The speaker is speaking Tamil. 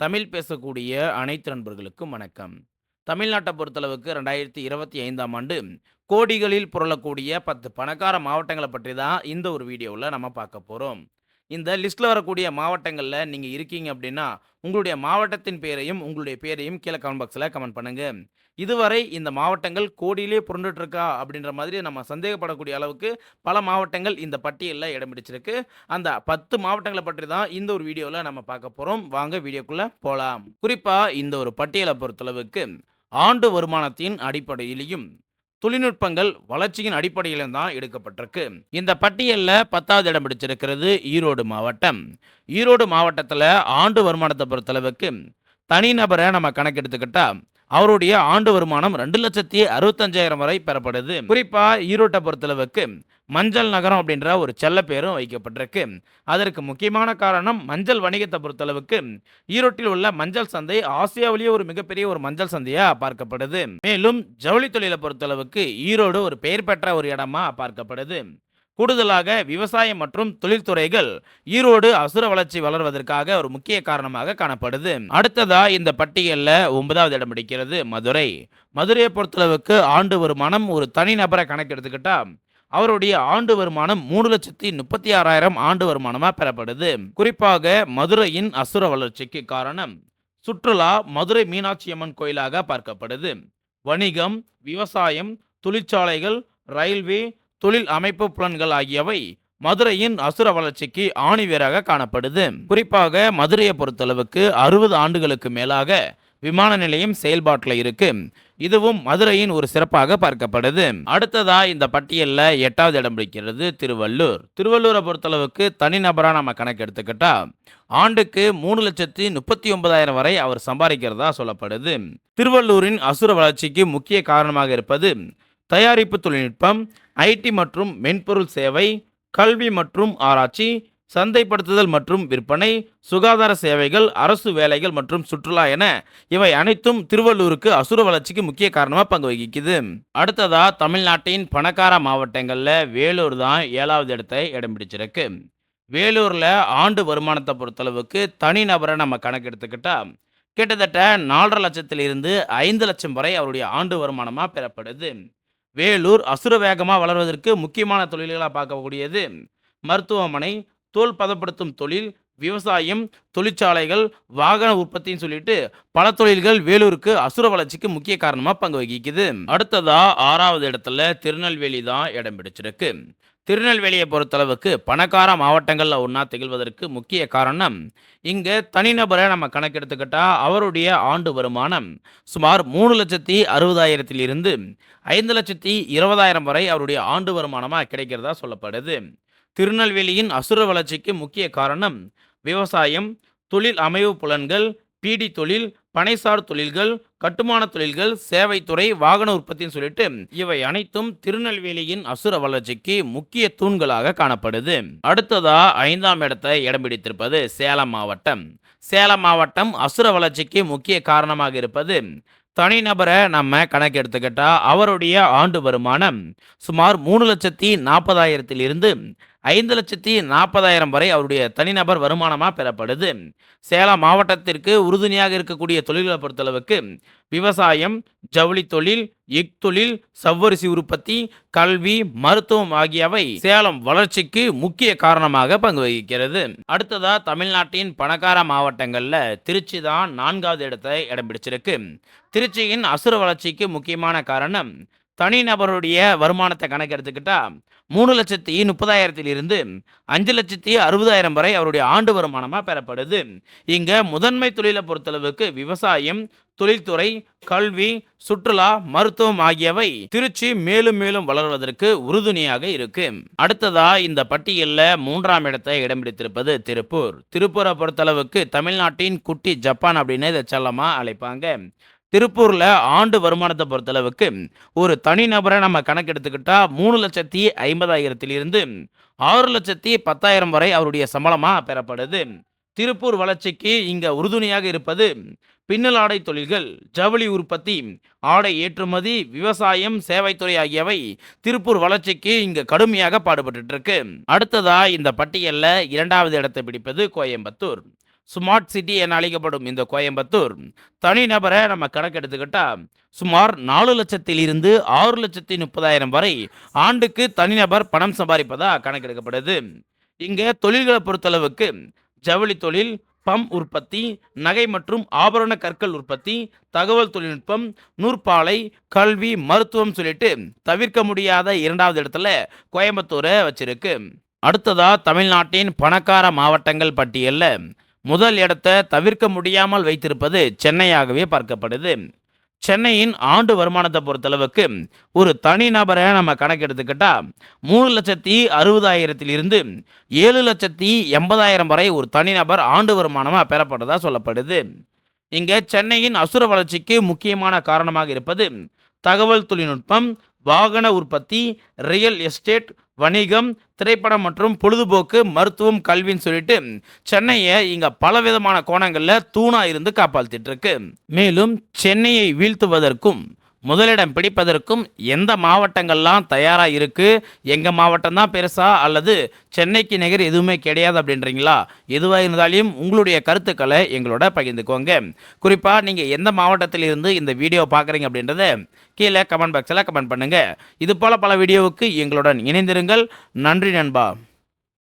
தமிழ் பேசக்கூடிய அனைத்து நண்பர்களுக்கும் வணக்கம். தமிழ்நாட்டை பொறுத்தளவுக்கு ரெண்டாயிரத்தி இருபத்தி ஐந்தாம் ஆண்டு கோடிகளில் புரளக்கூடிய பத்து பணக்கார மாவட்டங்களை பற்றி தான் இந்த ஒரு வீடியோவில் நம்ம பார்க்க போகிறோம் இந்த லிஸ்ட்டில் வரக்கூடிய மாவட்டங்களில் நீங்கள் இருக்கீங்க அப்படின்னா உங்களுடைய மாவட்டத்தின் பேரையும் உங்களுடைய பேரையும் கீழே கமெண்ட் பாக்ஸில் கமெண்ட் பண்ணுங்கள் இதுவரை இந்த மாவட்டங்கள் கோடியிலே புரண்டுட்டு இருக்கா அப்படின்ற மாதிரி நம்ம சந்தேகப்படக்கூடிய அளவுக்கு பல மாவட்டங்கள் இந்த பட்டியலில் இடம் பிடிச்சிருக்கு அந்த பத்து மாவட்டங்களை பற்றி தான் இந்த ஒரு வீடியோவில் நம்ம பார்க்க போகிறோம் வாங்க வீடியோக்குள்ளே போகலாம் குறிப்பாக இந்த ஒரு பட்டியலை பொறுத்தளவுக்கு ஆண்டு வருமானத்தின் அடிப்படையிலையும் தொழில்நுட்பங்கள் வளர்ச்சியின் அடிப்படையிலும் தான் எடுக்கப்பட்டிருக்கு. இந்த பட்டியலில் பத்தாவது இடம் பிடிச்சிருக்கிறது ஈரோடு மாவட்டம். ஈரோடு மாவட்டத்தில் ஆண்டு வருமானத்தை பொறுத்தளவுக்கு தனிநபரை நம்ம கணக்கெடுத்துக்கிட்டால் அவருடைய ஆண்டு வருமானம் ரெண்டு லட்சத்தி அறுபத்தஞ்சாயிரம் வரை பெறப்படுது. குறிப்பா ஈரோட்டை பொறுத்தளவுக்கு மஞ்சள் நகரம் அப்படின்ற ஒரு செல்ல பேரும் வைக்கப்பட்டிருக்கு. அதற்கு முக்கியமான காரணம் மஞ்சள் வணிகத்தை பொறுத்தளவுக்கு ஈரோட்டில் உள்ள மஞ்சள் சந்தை ஆசியாவிலேயே ஒரு மிகப்பெரிய ஒரு மஞ்சள் சந்தையாக பார்க்கப்படுது. மேலும் ஜவுளி தொழிலை பொறுத்தளவுக்கு ஈரோடு ஒரு பெயர் பெற்ற ஒரு இடமா பார்க்கப்படுது. கூடுதலாக விவசாயம் மற்றும் தொழில்துறைகள் ஈரோடு அசுர வளர்ச்சி வளர்வதற்காக ஒரு முக்கிய காரணமாக காணப்படுது. அடுத்ததா இந்த பட்டியலில் ஒன்பதாவது இடம் பிடிக்கிறது மதுரை. மதுரையை பொறுத்தளவுக்கு ஆண்டு வருமானம் ஒரு தனிநபரை கணக்கெடுத்துக்கிட்டா அவருடைய ஆண்டு வருமானம் மூணு லட்சத்தி முப்பத்தி ஆறாயிரம் ஆண்டு வருமானமாக பெறப்படுது. குறிப்பாக மதுரையின் அசுர வளர்ச்சிக்கு காரணம் சுற்றுலா மதுரை மீனாட்சி அம்மன் கோயிலாக பார்க்கப்படுது. வணிகம் விவசாயம் தொழிற்சாலைகள் ரயில்வே தொழில் அமைப்பு புலன்கள் ஆகியவை மதுரையின் அசுர வளர்ச்சிக்கு ஆணிவேராக காணப்படுது. குறிப்பாக மதுரையை பொறுத்தளவுக்கு அறுபது ஆண்டுகளுக்கு மேலாக விமான நிலையம் செயல்பாட்டில் இருக்கு. இதுவும் மதுரையின் ஒரு சிறப்பாக பார்க்கப்படுது. அடுத்ததா இந்த பட்டியலில் எட்டாவது இடம் பிடிக்கிறது திருவள்ளூர். திருவள்ளூரை பொறுத்தளவுக்கு தனிநபராக நம்ம கணக்கு எடுத்துக்கிட்டா ஆண்டுக்கு மூணு லட்சத்தி முப்பத்தி ஒன்பதாயிரம் வரை அவர் சம்பாதிக்கிறதா சொல்லப்படுது. திருவள்ளூரின் அசுர வளர்ச்சிக்கு முக்கிய காரணமாக இருப்பது தயாரிப்பு தொழில்நுட்பம் ஐடி மற்றும் மென்பொருள் சேவை கல்வி மற்றும் ஆராய்ச்சி சந்தைப்படுத்துதல் மற்றும் விற்பனை சுகாதார சேவைகள் அரசு வேலைகள் மற்றும் சுற்றுலா என இவை அனைத்தும் திருவள்ளூருக்கு அசுர வளர்ச்சிக்கு முக்கிய காரணமாக பங்கு வகிக்குது. அடுத்ததா தமிழ்நாட்டின் பணக்கார மாவட்டங்களில் வேலூர் தான் ஏழாவது இடத்தை இடம் பிடிச்சிருக்கு. வேலூரில் ஆண்டு வருமானத்தை பொறுத்தளவுக்கு தனிநபரை நம்ம கணக்கெடுத்துக்கிட்டா கிட்டத்தட்ட நாலரை லட்சத்திலிருந்து ஐந்து லட்சம் வரை அவருடைய ஆண்டு வருமானமாக பெறப்படுது. வேலூர் அசுர வேகமாக வளர்வதற்கு முக்கியமான தொழில்களாக பார்க்கக்கூடியது. மருத்துவமனை தோல் பதப்படுத்தும் தொழில் விவசாயம் தொழிற்சாலைகள் வாகன உற்பத்தின்னு சொல்லிட்டு பல தொழில்கள் வேலூருக்கு அசுர வளர்ச்சிக்கு முக்கிய காரணமாக பங்கு வகிக்குது. அடுத்ததா ஆறாவது இடத்துல திருநெல்வேலி தான் இடம் பிடிச்சிருக்கு. திருநெல்வேலியை பொறுத்தளவுக்கு பணக்கார மாவட்டங்களில் ஒன்றா திகழ்வதற்கு முக்கிய காரணம் இங்கே தனிநபரை நம்ம கணக்கெடுத்துக்கிட்டால் அவருடைய ஆண்டு வருமானம் சுமார் மூணு லட்சத்தி அறுபதாயிரத்திலிருந்து ஐந்து லட்சத்தி இருபதாயிரம் வரை அவருடைய ஆண்டு வருமானமாக கிடைக்கிறதா சொல்லப்படுது. திருநெல்வேலியின் அசுர வளர்ச்சிக்கு முக்கிய காரணம் விவசாயம் தொழில் அமைவு புலன்கள் பீடி தொழில் பனைசார் தொழில்கள் கட்டுமான தொழில்கள் சேவைத்துறை வாகன உற்பத்தின்னு சொல்லிட்டு இவை அனைத்தும் திருநெல்வேலியின் அசுர வளர்ச்சிக்கு முக்கிய தூண்களாக காணப்படுது. அடுத்ததா ஐந்தாம் இடத்தை இடம் பிடித்திருப்பது சேலம் மாவட்டம். சேலம் மாவட்டம் அசுர வளர்ச்சிக்கு முக்கிய காரணமாக இருப்பது தனிநபரை நம்ம கணக்கெடுத்துக்கிட்டால் அவருடைய ஆண்டு வருமானம் சுமார் மூணு லட்சத்தி நாற்பதாயிரத்திலிருந்து ஐந்து லட்சத்தி நாற்பதாயிரம் வரை அவருடைய தனிநபர் வருமானமாக பெறப்படுது. சேலம் மாவட்டத்திற்கு உறுதுணையாக இருக்கக்கூடிய தொழில்களை பொறுத்தளவுக்கு விவசாயம் ஜவுளி தொழில் எக் தொழில் சவ்வரிசி உற்பத்தி கல்வி மருத்துவம் ஆகியவை சேலம் வளர்ச்சிக்கு முக்கிய காரணமாக பங்கு வகிக்கிறது. அடுத்ததா தமிழ்நாட்டின் பணக்கார மாவட்டங்களில் திருச்சி தான் நான்காவது இடத்தை இடம் பிடிச்சிருக்கு. திருச்சியின் அசுர வளர்ச்சிக்கு முக்கியமான காரணம் தனிநபருடைய வருமானத்தை கணக்கெடுத்துக்கிட்டா மூணு லட்சத்தி முப்பதாயிரத்திலிருந்து அஞ்சு லட்சத்தி அறுபதாயிரம் வரை அவருடைய ஆண்டு வருமானமாக பெறப்படுது. இங்கே முதன்மை தொழிலை பொறுத்தளவுக்கு விவசாயம் தொழில்துறை கல்வி சுற்றுலா மருத்துவம் ஆகியவை திருச்சி மேலும் மேலும் வளர்வதற்கு உறுதுணையாக இருக்கு. அடுத்ததா இந்த பட்டியலில் மூன்றாம் இடத்தை இடம் பிடித்திருப்பது திருப்பூர். திருப்பூரை பொறுத்தளவுக்கு தமிழ்நாட்டின் குட்டி ஜப்பான் அப்படின்னு இதை செல்லமாக அழைப்பாங்க. திருப்பூரில் ஆண்டு வருமானத்தை பொறுத்தளவுக்கு ஒரு தனிநபரை நம்ம கணக்கெடுத்துக்கிட்டால் மூணு லட்சத்தி ஐம்பதாயிரத்திலிருந்து ஆறு லட்சத்தி பத்தாயிரம் வரை அவருடைய சம்பளமாக பெறப்படுது. திருப்பூர் வளர்ச்சிக்கு இங்கே உறுதுணையாக இருப்பது பின்னல் ஆடை தொழில்கள் ஜவுளி உற்பத்தி ஆடை ஏற்றுமதி விவசாயம் சேவைத்துறை ஆகியவை திருப்பூர் வளர்ச்சிக்கு இங்கு கடுமையாக பாடுபட்டு இருக்கு. அடுத்ததா இந்த பட்டியலில் இரண்டாவது இடத்தை பிடிப்பது கோயம்புத்தூர். ஸ்மார்ட் சிட்டி என அழைக்கப்படும் இந்த கோயம்புத்தூர். தனிநபரை நம்ம கணக்கெடுத்துக்கிட்டா சுமார் நாலு லட்சத்தில் இருந்து ஆறு லட்சத்தி முப்பதாயிரம் வரை ஆண்டுக்கு தனிநபர் பணம் சம்பாதிப்பதா கணக்கெடுக்கப்படுது இங்கே தொழில்களை பொறுத்தளவுக்கு ஜவுளி தொழில் பம் உற்பத்தி நகை மற்றும் ஆபரண கற்கள் உற்பத்தி தகவல் தொழில்நுட்பம் நூற்பாலை கல்வி மருத்துவம் சொல்லிட்டு தவிர்க்க முடியாத இரண்டாவது இடத்துல கோயம்புத்தூரை வச்சிருக்கு. அடுத்ததா தமிழ்நாட்டின் பணக்கார மாவட்டங்கள் பட்டியலில். முதல் இடத்தை தவிர்க்க முடியாமல் வைத்திருப்பது சென்னையாகவே பார்க்கப்படுது. சென்னையின் ஆண்டு வருமானத்தை பொறுத்தளவுக்கு ஒரு தனிநபரை நம்ம கணக்கெடுத்துக்கிட்டா மூணு லட்சத்தி அறுபதாயிரத்திலிருந்து ஏழு லட்சத்தி எண்பதாயிரம் வரை ஒரு தனிநபர் ஆண்டு வருமானமாக பெறப்பட்டதா சொல்லப்படுது. இங்கே சென்னையின் அசுர வளர்ச்சிக்கு முக்கியமான காரணமாக இருப்பது தகவல் தொழில்நுட்பம் வாகன உற்பத்தி ரியல் எஸ்டேட் வணிகம் திரைப்படம் மற்றும் பொழுதுபோக்கு மருத்துவம் கல்வின்னு சொல்லிட்டு சென்னையை இங்க பலவிதமான கோணங்களில் தூணா இருந்து காப்பாற்றிட்டு இருக்கு. மேலும் சென்னையை வீழ்த்துவதற்கும் முதலிடம் பிடிப்பதற்கும் எந்த மாவட்டங்கள்லாம் தயாராக இருக்குது எங்கள் மாவட்டம் தான் பெருசா? அல்லது சென்னைக்கு நிகர் எதுவுமே கிடையாது அப்படின்றீங்களா? எதுவாக இருந்தாலும் உங்களுடைய கருத்துக்களை எங்களோட பகிர்ந்துக்கோங்க. குறிப்பாக நீங்கள் எந்த மாவட்டத்தில் இருந்து இந்த வீடியோ பார்க்குறீங்க அப்படின்றத கீழே கமெண்ட் பாக்ஸில் கமெண்ட் பண்ணுங்கள் இது போல் பல வீடியோவுக்கு எங்களுடன் இணைந்திருங்கள். நன்றி நண்பா.